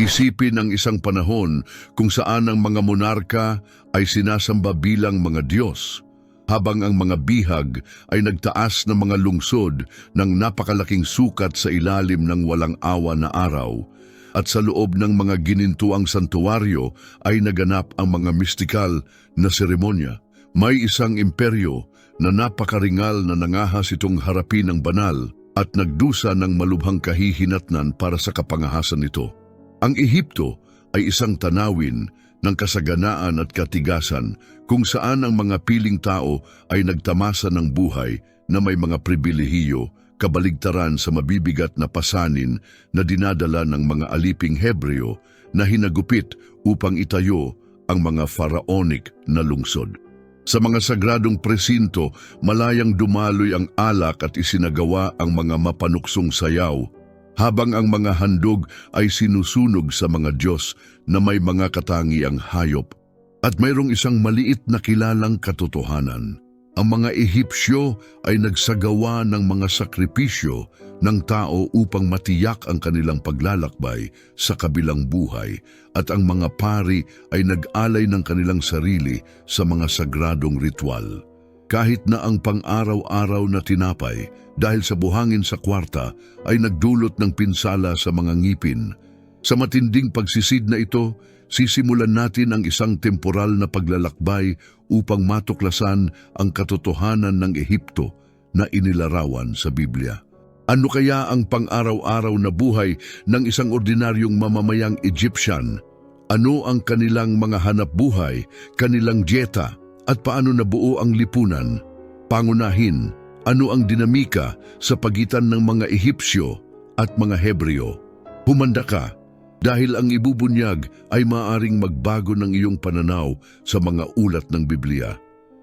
Isipin ang isang panahon kung saan ang mga monarka ay sinasamba bilang mga Diyos, habang ang mga bihag ay nagtaas ng mga lungsod ng napakalaking sukat sa ilalim ng walang awa na araw, at sa loob ng mga ginintuang santuwaryo ay naganap ang mga mistikal na seremonya. May isang imperyo na napakaringal na nangahas itong harapin ng banal at nagdusa ng malubhang kahihinatnan para sa kapangahasan nito. Ang Ehipto ay isang tanawin ng kasaganaan at katigasan kung saan ang mga piling tao ay nagtamasa ng buhay na may mga pribilehiyo, kabaligtaran sa mabibigat na pasanin na dinadala ng mga aliping Hebreo na hinagupit upang itayo ang mga pharaonic na lungsod. Sa mga sagradong presinto, malayang dumaloy ang alak at isinagawa ang mga mapanuksong sayaw, habang ang mga handog ay sinusunog sa mga Diyos na may mga katangiang hayop. At mayroong isang maliit na kilalang katotohanan. Ang mga Ehipsyo ay nagsagawa ng mga sakripisyo ng tao upang matiyak ang kanilang paglalakbay sa kabilang buhay at ang mga pari ay nag-alay ng kanilang sarili sa mga sagradong ritual. Kahit na ang pang-araw-araw na tinapay dahil sa buhangin sa kwarta ay nagdulot ng pinsala sa mga ngipin. Sa matinding pagsisid na ito, sisimulan natin ang isang temporal na paglalakbay upang matuklasan ang katotohanan ng Ehipto na inilarawan sa Biblia. Ano kaya ang pang-araw-araw na buhay ng isang ordinaryong mamamayang Egyptian? Ano ang kanilang mga hanap buhay, kanilang dieta, at paano nabuo ang lipunan? Pangunahin, ano ang dinamika sa pagitan ng mga Ehipsyo at mga Hebreo? Humanda ka dahil ang ibubunyag ay maaring magbago ng iyong pananaw sa mga ulat ng Biblia.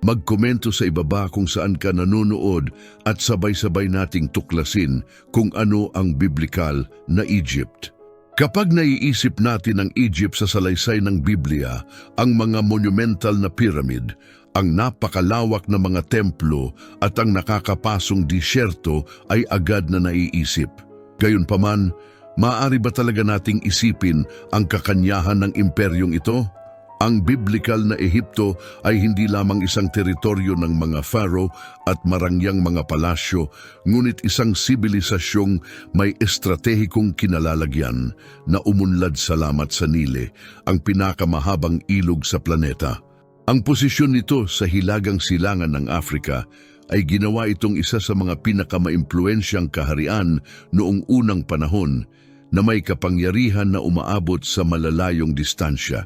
Magkomento sa ibaba kung saan ka nanonood at sabay-sabay nating tuklasin kung ano ang biblikal na Egypt. Kapag naiisip natin ang Egypt sa salaysay ng Biblia, ang mga monumental na pyramid, ang napakalawak na mga templo at ang nakakapasong disyerto ay agad na naiisip. Gayunpaman, maaari ba talaga nating isipin ang kakanyahan ng imperyong ito? Ang biblikal na Ehipto ay hindi lamang isang teritoryo ng mga pharaoh at marangyang mga palasyo, ngunit isang sibilisasyong may estratehikong kinalalagyan na umunlad salamat sa Nile, ang pinakamahabang ilog sa planeta. Ang posisyon nito sa hilagang silangan ng Afrika ay ginawa itong isa sa mga pinakamaimpluensyang kaharian noong unang panahon na may kapangyarihan na umaabot sa malalayong distansya.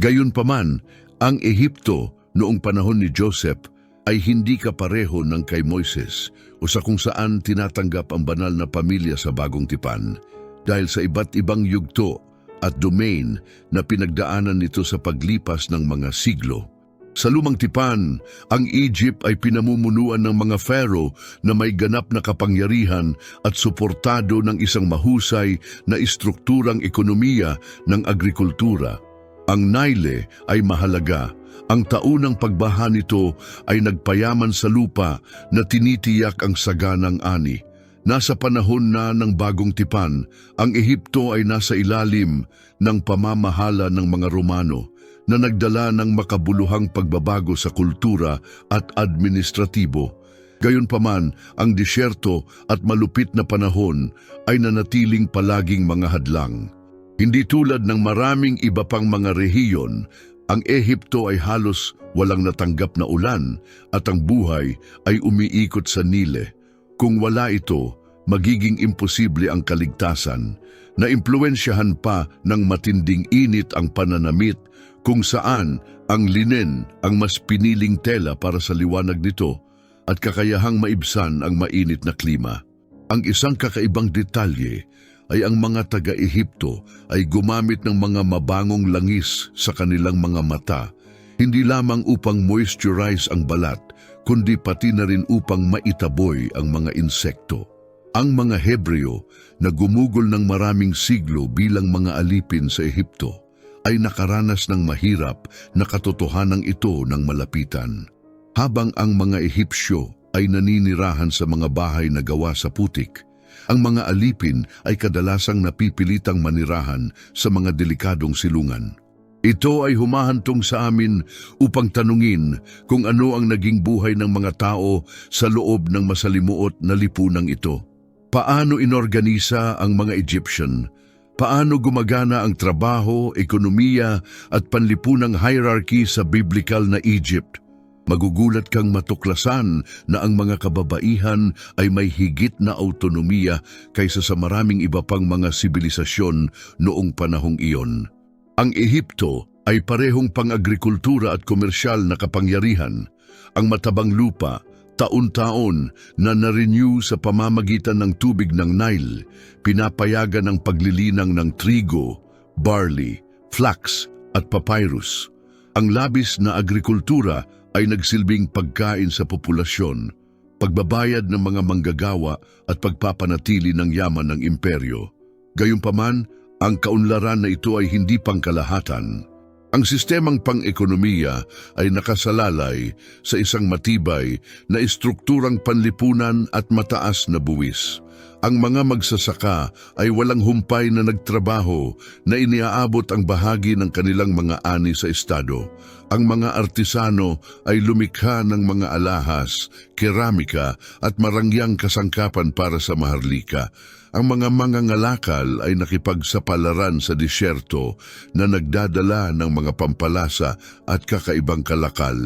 Gayunpaman, ang Ehipto noong panahon ni Joseph ay hindi kapareho ng kay Moises o sa kung saan tinatanggap ang banal na pamilya sa bagong tipan dahil sa iba't ibang yugto at domain na pinagdaanan nito sa paglipas ng mga siglo. Sa lumang tipan, ang Egypt ay pinamumunuan ng mga pharaoh na may ganap na kapangyarihan at suportado ng isang mahusay na istrukturang ekonomiya ng agrikultura. Ang Nile ay mahalaga. Ang taunang pagbaha nito ay nagpayaman sa lupa na tinitiyak ang saganang ani. Nasa panahon na ng bagong tipan, ang Ehipto ay nasa ilalim ng pamamahala ng mga Romano na nagdala ng makabuluhang pagbabago sa kultura at administratibo. Gayunpaman, ang disyerto at malupit na panahon ay nanatiling palaging mga hadlang. Hindi tulad ng maraming iba pang mga rehiyon, ang Ehipto ay halos walang natanggap na ulan at ang buhay ay umiikot sa Nile. Kung wala ito, magiging imposible ang kaligtasan. Naimpluensyahan pa ng matinding init ang pananamit kung saan ang linen ang mas piniling tela para sa liwanag nito at kakayahang maibsan ang mainit na klima. Ang isang kakaibang detalye ay ang mga taga-Ehipto ay gumamit ng mga mabangong langis sa kanilang mga mata, hindi lamang upang moisturize ang balat, kundi pati na rin upang maitaboy ang mga insekto. Ang mga Hebreo na gumugol ng maraming siglo bilang mga alipin sa Ehipto ay nakaranas ng mahirap na katotohanan ito ng malapitan. Habang ang mga Ehipsyo ay naninirahan sa mga bahay na gawa sa putik, ang mga alipin ay kadalasang napipilitang manirahan sa mga delikadong silungan. Ito ay humahantong sa amin upang tanungin kung ano ang naging buhay ng mga tao sa loob ng masalimuot na lipunang ito. Paano inorganisa ang mga Egyptian? Paano gumagana ang trabaho, ekonomiya at panlipunang hierarchy sa biblical na Egypt? Magugulat kang matuklasan na ang mga kababaihan ay may higit na autonomiya kaysa sa maraming iba pang mga sibilisasyon noong panahong iyon. Ang Ehipto ay parehong pang-agrikultura at komersyal na kapangyarihan. Ang matabang lupa, taon-taon na na-renew sa pamamagitan ng tubig ng Nile, pinapayagan ang paglilinang ng trigo, barley, flax at papyrus. Ang labis na agrikultura ay nagsilbing pagkain sa populasyon, pagbabayad ng mga manggagawa at pagpapanatili ng yaman ng imperyo. Gayunpaman, ang kaunlaran na ito ay hindi pangkalahatan. Ang sistemang pang-ekonomiya ay nakasalalay sa isang matibay na istrukturang panlipunan at mataas na buwis. Ang mga magsasaka ay walang humpay na nagtrabaho na iniaabot ang bahagi ng kanilang mga ani sa estado. Ang mga artisano ay lumikha ng mga alahas, keramika at marangyang kasangkapan para sa maharlika. Ang mga mangangalakal ay nakipagsapalaran sa disyerto na nagdadala ng mga pampalasa at kakaibang kalakal.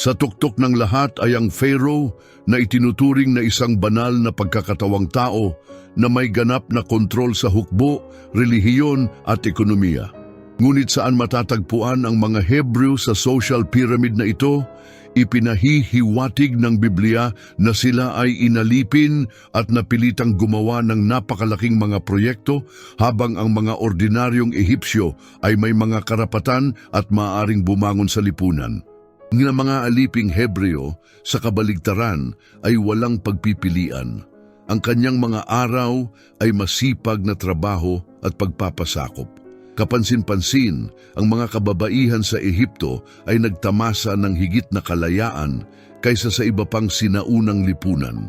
Sa tuktok ng lahat ay ang Pharaoh na itinuturing na isang banal na pagkakatawang tao na may ganap na kontrol sa hukbo, relihiyon at ekonomiya. Ngunit saan matatagpuan ang mga Hebrew sa social pyramid na ito, ipinahihiwatig ng Biblia na sila ay inalipin at napilitang gumawa ng napakalaking mga proyekto habang ang mga ordinaryong Ehipsyo ay may mga karapatan at maaaring bumangon sa lipunan. Ng mga aliping Hebreo sa kabaligtaran ay walang pagpipilian. Ang kanyang mga araw ay masipag na trabaho at pagpapasakop. Kapansin-pansin, ang mga kababaihan sa Ehipto ay nagtamasa ng higit na kalayaan kaysa sa iba pang sinaunang lipunan.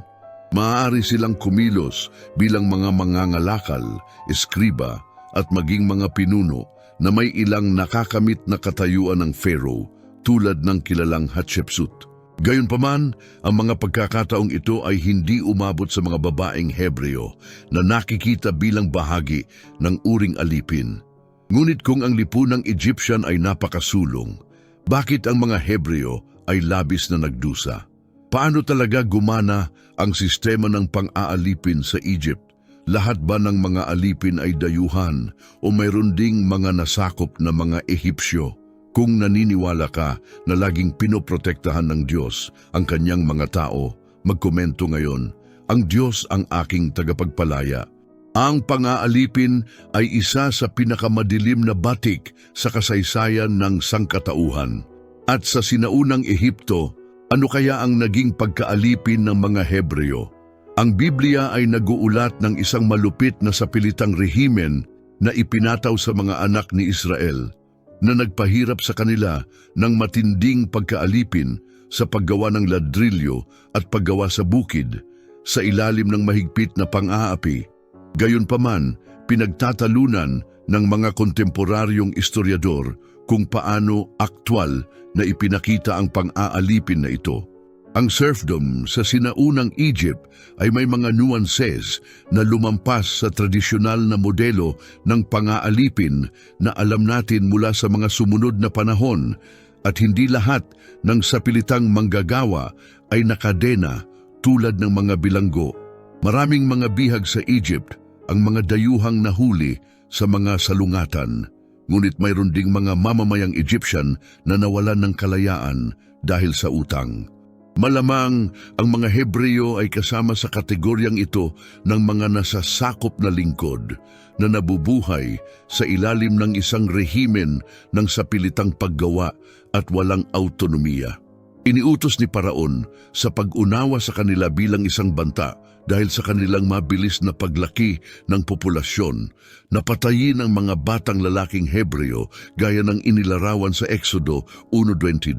Maaari silang kumilos bilang mga mangangalakal, eskriba at maging mga pinuno na may ilang nakakamit na katayuan ng Pharaoh tulad ng kilalang Hatshepsut. Gayunpaman, ang mga pagkakataong ito ay hindi umabot sa mga babaeng Hebreo na nakikita bilang bahagi ng uring alipin. Ngunit kung ang lipunang Egyptian ay napakasulong, bakit ang mga Hebreo ay labis na nagdusa? Paano talaga gumana ang sistema ng pang-aalipin sa Egypt? Lahat ba ng mga alipin ay dayuhan o mayroon ding mga nasakop na mga Ehipsyo? Kung naniniwala ka na laging pinoprotektahan ng Diyos ang kanyang mga tao, magkomento ngayon, ang Diyos ang aking tagapagpalaya. Ang pang-aalipin ay isa sa pinakamadilim na batik sa kasaysayan ng sangkatauhan. At sa sinaunang Ehipto, ano kaya ang naging pagkaalipin ng mga Hebreo? Ang Biblia ay naguulat ng isang malupit na sapilitang rehimen na ipinataw sa mga anak ni Israel na nagpahirap sa kanila ng matinding pagkaalipin sa paggawa ng ladrilyo at paggawa sa bukid sa ilalim ng mahigpit na pang-aapi. Gayunpaman, pinagtatalunan ng mga kontemporaryong istoryador kung paano aktwal na ipinakita ang pang-aalipin na ito. Ang serfdom sa sinaunang Egypt ay may mga nuances na lumampas sa tradisyonal na modelo ng pang-aalipin na alam natin mula sa mga sumunod na panahon at hindi lahat ng sapilitang manggagawa ay nakadena tulad ng mga bilanggo. Maraming mga bihag sa Egypt ang mga dayuhang nahuli sa mga salungatan. Ngunit mayroon ding mga mamamayang Egyptian na nawalan ng kalayaan dahil sa utang. Malamang ang mga Hebreo ay kasama sa kategoryang ito ng mga nasasakop na lingkod na nabubuhay sa ilalim ng isang rehimen ng sapilitang paggawa at walang autonomiya. Iniutos ni Paraon sa pag-unawa sa kanila bilang isang banta dahil sa kanilang mabilis na paglaki ng populasyon, napatayin ang mga batang lalaking Hebreo gaya ng inilarawan sa Exodo 1.22.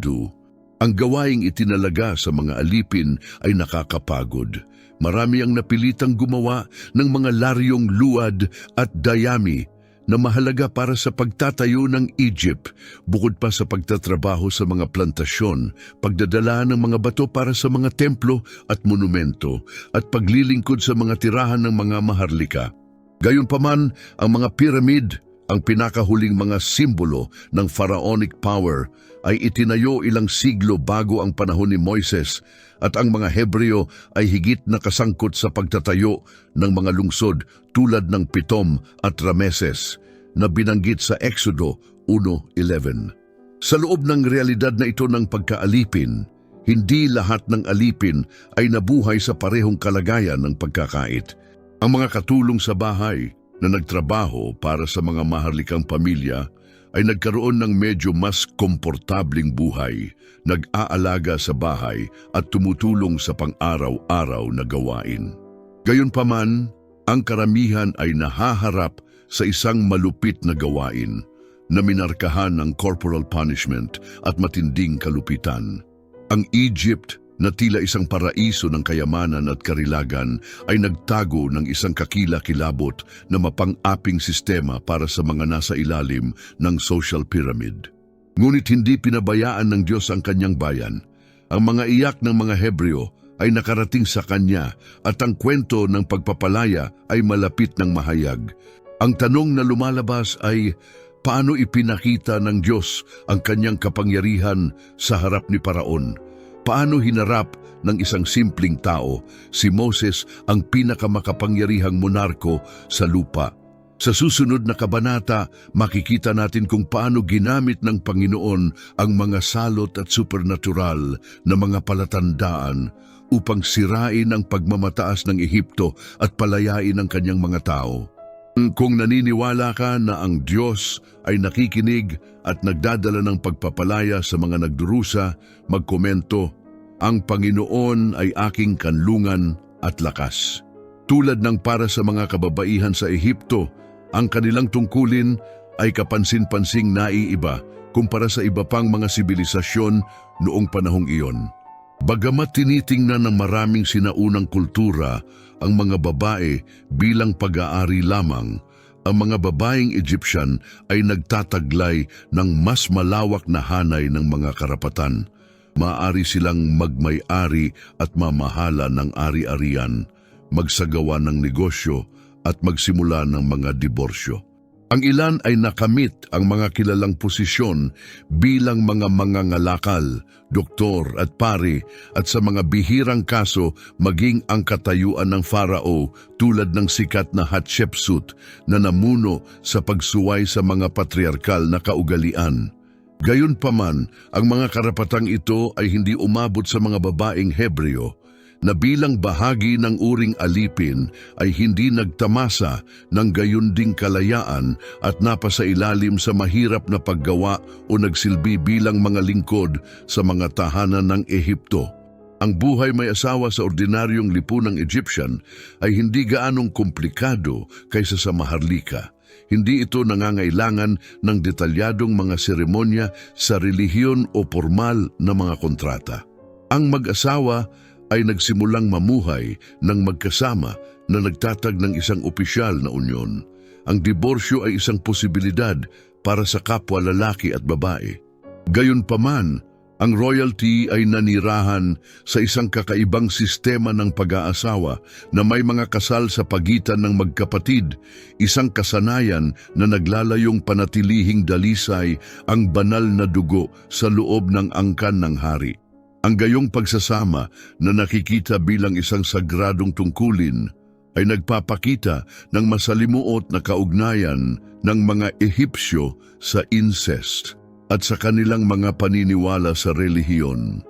Ang gawaing itinalaga sa mga alipin ay nakakapagod. Marami ang napilitang gumawa ng mga laryong luad at dayami na mahalaga para sa pagtatayo ng Egypt bukod pa sa pagtatrabaho sa mga plantasyon, pagdadala ng mga bato para sa mga templo at monumento at paglilingkod sa mga tirahan ng mga maharlika. Gayunpaman, ang mga pyramid, ang pinakahuling mga simbolo ng pharaonic power, ay itinayo ilang siglo bago ang panahon ni Moises at ang mga Hebreo ay higit na kasangkot sa pagtatayo ng mga lungsod tulad ng Pitom at Rameses na binanggit sa Exodo 1.11. Sa loob ng realidad na ito ng pagkaalipin, hindi lahat ng alipin ay nabuhay sa parehong kalagayan ng pagkakait. Ang mga katulong sa bahay na nagtrabaho para sa mga maharlikang pamilya ay nagkaroon ng medyo mas komportabling buhay, nag-aalaga sa bahay at tumutulong sa pang-araw-araw na gawain. Gayunpaman, ang karamihan ay nahaharap sa isang malupit na gawain na minarkahan ng corporal punishment at matinding kalupitan. Ang Egypt na tila isang paraiso ng kayamanan at karilagan ay nagtago ng isang kakila-kilabot na mapang-aping sistema para sa mga nasa ilalim ng social pyramid. Ngunit hindi pinabayaan ng Diyos ang kanyang bayan. Ang mga iyak ng mga Hebreo ay nakarating sa kanya at ang kwento ng pagpapalaya ay malapit ng mahayag. Ang tanong na lumalabas ay, paano ipinakita ng Diyos ang kanyang kapangyarihan sa harap ni Paraon? Paano hinarap ng isang simpleng tao, si Moses ang pinakamakapangyarihang monarko sa lupa? Sa susunod na kabanata, makikita natin kung paano ginamit ng Panginoon ang mga salot at supernatural na mga palatandaan upang sirain ang pagmamataas ng Ehipto at palayain ang kanyang mga tao. Kung naniniwala ka na ang Diyos ay nakikinig at nagdadala ng pagpapalaya sa mga nagdurusa, magkomento, Ang Panginoon ay aking kanlungan at lakas. Tulad ng para sa mga kababaihan sa Ehipto, ang kanilang tungkulin ay kapansin-pansing naiiba kumpara sa iba pang mga sibilisasyon noong panahong iyon. Bagamat tinitingnan ng maraming sinaunang kultura ang mga babae bilang pag-aari lamang, ang mga babaeng Egyptian ay nagtataglay ng mas malawak na hanay ng mga karapatan. Maari silang magmay-ari at mamahala ng ari-arian, magsagawa ng negosyo at magsimula ng mga diborsyo. Ang ilan ay nakamit ang mga kilalang posisyon bilang mga mangangalakal, doktor at pari at sa mga bihirang kaso maging ang katayuan ng Farao tulad ng sikat na Hatshepsut na namuno sa pagsuway sa mga patriarkal na kaugalian. Gayunpaman, ang mga karapatang ito ay hindi umabot sa mga babaeng Hebreo na bilang bahagi ng uring alipin ay hindi nagtamasa ng gayunding kalayaan at napasa ilalim sa mahirap na paggawa o nagsilbi bilang mga lingkod sa mga tahanan ng Ehipto. Ang buhay may asawa sa ordinaryong lipunang Egyptian ay hindi gaanong komplikado kaysa sa maharlika. Hindi ito nangangailangan ng detalyadong mga seremonya sa relihiyon o formal na mga kontrata. Ang mag-asawa ay nagsimulang mamuhay ng magkasama na nagtatag ng isang opisyal na unyon. Ang diborsyo ay isang posibilidad para sa kapwa lalaki at babae. Gayunpaman, ang royalty ay nanirahan sa isang kakaibang sistema ng pag-aasawa na may mga kasal sa pagitan ng magkapatid, isang kasanayan na naglalayong panatilihing dalisay ang banal na dugo sa loob ng angkan ng hari. Ang gayong pagsasama na nakikita bilang isang sagradong tungkulin ay nagpapakita ng masalimuot na kaugnayan ng mga Ehipsyo sa incest at sa kanilang mga paniniwala sa relihiyon.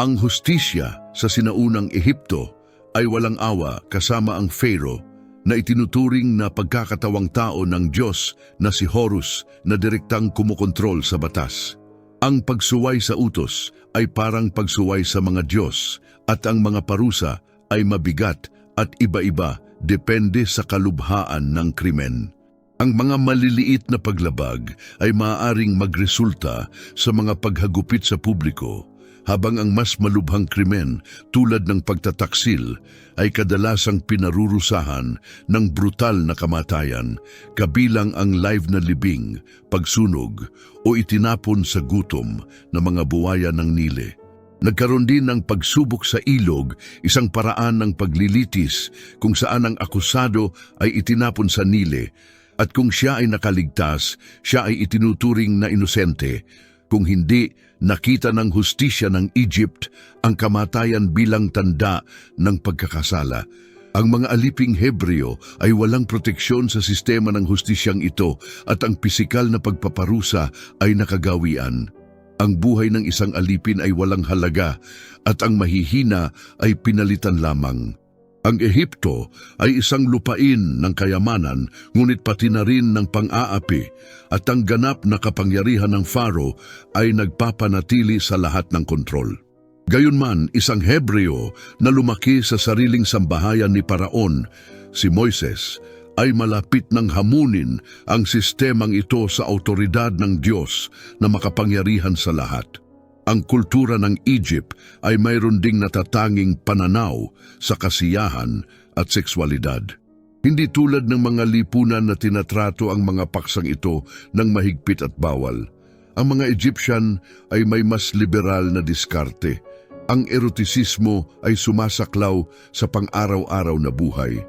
Ang hustisya sa sinaunang Ehipto ay walang awa kasama ang Pharaoh na itinuturing na pagkakatawang tao ng Diyos na si Horus na direktang kumukontrol sa batas. Ang pagsuway sa utos ay parang pagsuway sa mga Diyos at ang mga parusa ay mabigat at iba-iba depende sa kalubhaan ng krimen. Ang mga maliliit na paglabag ay maaaring magresulta sa mga paghagupit sa publiko, habang ang mas malubhang krimen tulad ng pagtataksil ay kadalasang pinarurusahan ng brutal na kamatayan kabilang ang live na libing, pagsunog o itinapon sa gutom na mga buwaya ng nile. Nagkaroon din ng pagsubok sa ilog, isang paraan ng paglilitis kung saan ang akusado ay itinapon sa nile at kung siya ay nakaligtas, siya ay itinuturing na inosente. Kung hindi, nakita ng hustisya ng Egypt ang kamatayan bilang tanda ng pagkakasala. Ang mga aliping Hebreo ay walang proteksyon sa sistema ng hustisyang ito at ang pisikal na pagpaparusa ay nakagawian. Ang buhay ng isang alipin ay walang halaga at ang mahihina ay pinalitan lamang. Ang Ehipto ay isang lupain ng kayamanan ngunit pati na rin ng pang-aapi at ang ganap na kapangyarihan ng Faro ay nagpapanatili sa lahat ng kontrol. Gayunman, isang Hebreo na lumaki sa sariling sambahayan ni Paraon, si Moises, ay malapit ng hamunin ang sistemang ito sa autoridad ng Diyos na makapangyarihan sa lahat. Ang kultura ng Egypt ay mayroon ding natatanging pananaw sa kasiyahan at sexualidad. Hindi tulad ng mga lipunan na tinatrato ang mga paksang ito ng mahigpit at bawal. Ang mga Egyptian ay may mas liberal na diskarte. Ang erotisismo ay sumasaklaw sa pang-araw-araw na buhay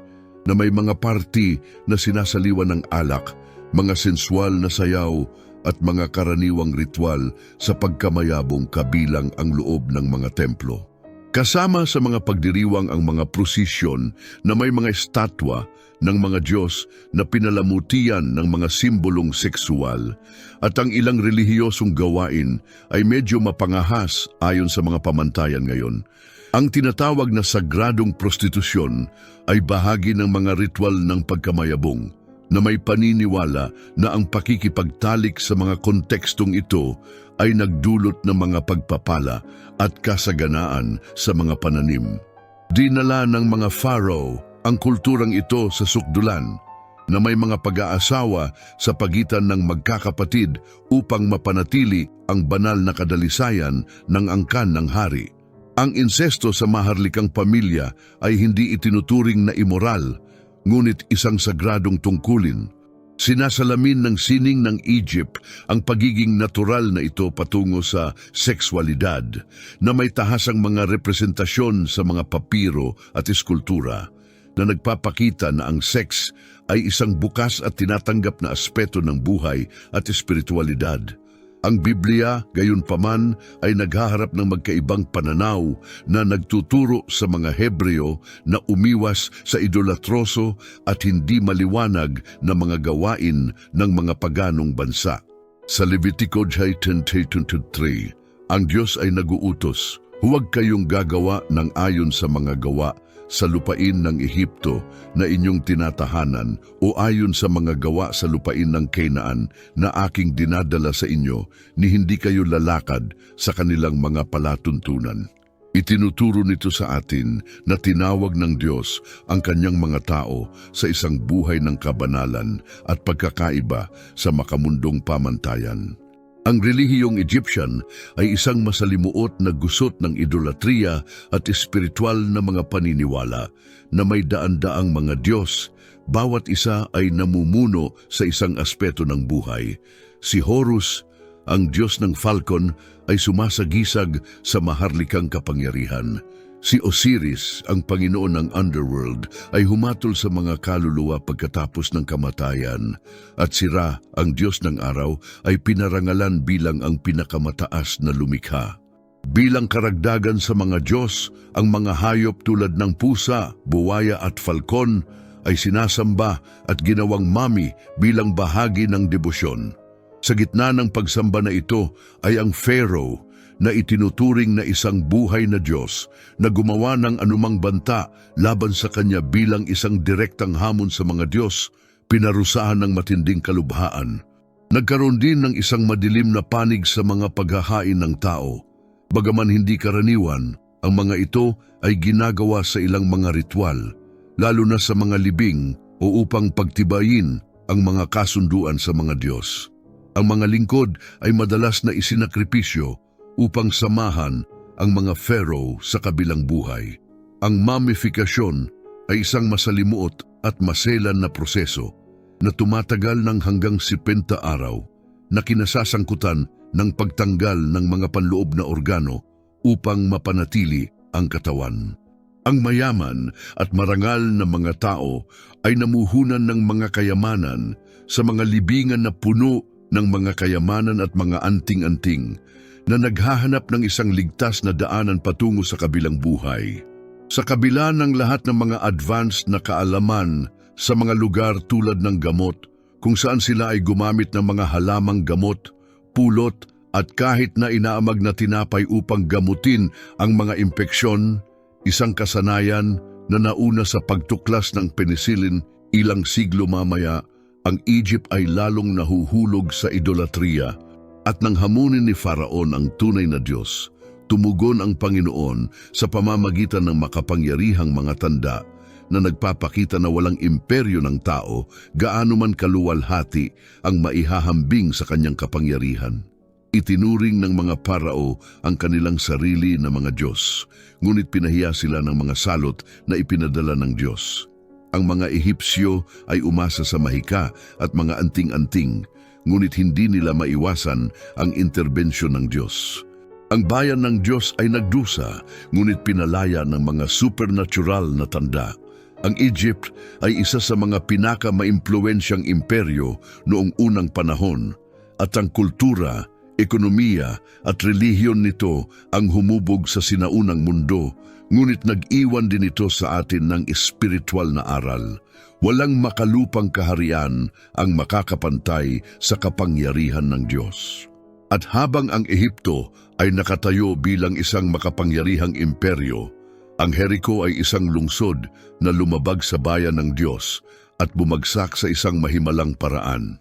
na may mga party na sinasaliwan ng alak, mga sensual na sayaw at mga karaniwang ritual sa pagkamayabong kabilang ang loob ng mga templo. Kasama sa mga pagdiriwang ang mga prosesyon na may mga estatwa ng mga Diyos na pinalamutian ng mga simbolong sexual at ang ilang relihiyosong gawain ay medyo mapangahas ayon sa mga pamantayan ngayon. Ang tinatawag na sagradong prostitusyon ay bahagi ng mga ritual ng pagkamayabong na may paniniwala na ang pakikipagtalik sa mga kontekstong ito ay nagdulot ng mga pagpapala at kasaganaan sa mga pananim. Dinala ng mga pharaoh ang kulturang ito sa sukdulan na may mga pag-aasawa sa pagitan ng magkakapatid upang mapanatili ang banal na kadalisayan ng angkan ng hari. Ang insesto sa maharlikang pamilya ay hindi itinuturing na immoral, ngunit isang sagradong tungkulin. Sinasalamin ng sining ng Egypt ang pagiging natural na ito patungo sa sexualidad na may tahasang mga representasyon sa mga papiro at eskultura na nagpapakita na ang sex ay isang bukas at tinatanggap na aspeto ng buhay at espiritualidad. Ang Biblia, gayon paman, ay naghaharap ng magkaibang pananaw na nagtuturo sa mga Hebreo na umiwas sa idolatroso at hindi maliwanag na mga gawain ng mga paganong bansa. Sa Levitico 10.23, ang Diyos ay naguutos, huwag kayong gagawa ng ayon sa mga gawa sa lupain ng Ehipto na inyong tinatahanan o ayon sa mga gawa sa lupain ng Canaan na aking dinadala sa inyo ni hindi kayo lalakad sa kanilang mga palatuntunan. Itinuturo nito sa atin na tinawag ng Diyos ang kanyang mga tao sa isang buhay ng kabanalan at pagkakaiba sa makamundong pamantayan. Ang relihiyong Egyptian ay isang masalimuot na gusot ng idolatriya at espiritual na mga paniniwala na may daan-daang mga Diyos. Bawat isa ay namumuno sa isang aspeto ng buhay. Si Horus, ang Diyos ng falcon, ay sumasagisag sa maharlikang kapangyarihan. Si Osiris, ang Panginoon ng underworld, ay humatol sa mga kaluluwa pagkatapos ng kamatayan. At si Ra, ang Diyos ng araw, ay pinarangalan bilang ang pinakamataas na lumikha. Bilang karagdagan sa mga Diyos, ang mga hayop tulad ng pusa, buwaya at falcon ay sinasamba at ginawang mami bilang bahagi ng debosyon. Sa gitna ng pagsamba na ito ay ang Pharaoh na itinuturing na isang buhay na Diyos na gumawa ng anumang banta laban sa kanya bilang isang direktang hamon sa mga Diyos, pinarusahan ng matinding kalubhaan. Nagkaroon din ng isang madilim na panig sa mga paghahain ng tao. Bagaman hindi karaniwan, ang mga ito ay ginagawa sa ilang mga ritual, lalo na sa mga libing o upang pagtibayin ang mga kasunduan sa mga Diyos. Ang mga lingkod ay madalas na isinakripisyo upang samahan ang mga pharaoh sa kabilang buhay. Ang mummification ay isang masalimuot at maselan na proseso na tumatagal ng hanggang 70 araw na kinasasangkutan ng pagtanggal ng mga panloob na organo upang mapanatili ang katawan. Ang mayaman at marangal na mga tao ay namuhunan ng mga kayamanan sa mga libingan na puno ng mga kayamanan at mga anting-anting na naghahanap ng isang ligtas na daanan patungo sa kabilang buhay. Sa kabila ng lahat ng mga advanced na kaalaman sa mga lugar tulad ng gamot, kung saan sila ay gumamit ng mga halamang gamot, pulot at kahit na inaamag na tinapay upang gamutin ang mga impeksyon, isang kasanayan na nauna sa pagtuklas ng penicillin ilang siglo mamaya, ang Egypt ay lalong nahuhulog sa idolatriya at nang hamunin ni Faraon ang tunay na Diyos, tumugon ang Panginoon sa pamamagitan ng makapangyarihang mga tanda na nagpapakita na walang imperyo ng tao gaano man kaluwalhati ang maihahambing sa kanyang kapangyarihan. Itinuring ng mga parao ang kanilang sarili na mga Diyos, ngunit pinahiya sila ng mga salot na ipinadala ng Diyos. Ang mga Ehipsyo ay umasa sa mahika at mga anting-anting, ngunit hindi nila maiwasan ang interbensyon ng Diyos. Ang bayan ng Diyos ay nagdusa, ngunit pinalaya ng mga supernatural na tanda. Ang Egypt ay isa sa mga pinaka-maimpluwensyang imperyo noong unang panahon at ang kultura, ekonomiya at relihiyon nito ang humubog sa sinaunang mundo, ngunit nag-iwan din ito sa atin ng espiritual na aral. Walang makalupang kaharian ang makakapantay sa kapangyarihan ng Diyos. At habang ang Ehipto ay nakatayo bilang isang makapangyarihang imperyo, ang Jericho ay isang lungsod na lumabag sa bayan ng Diyos at bumagsak sa isang mahimalang paraan.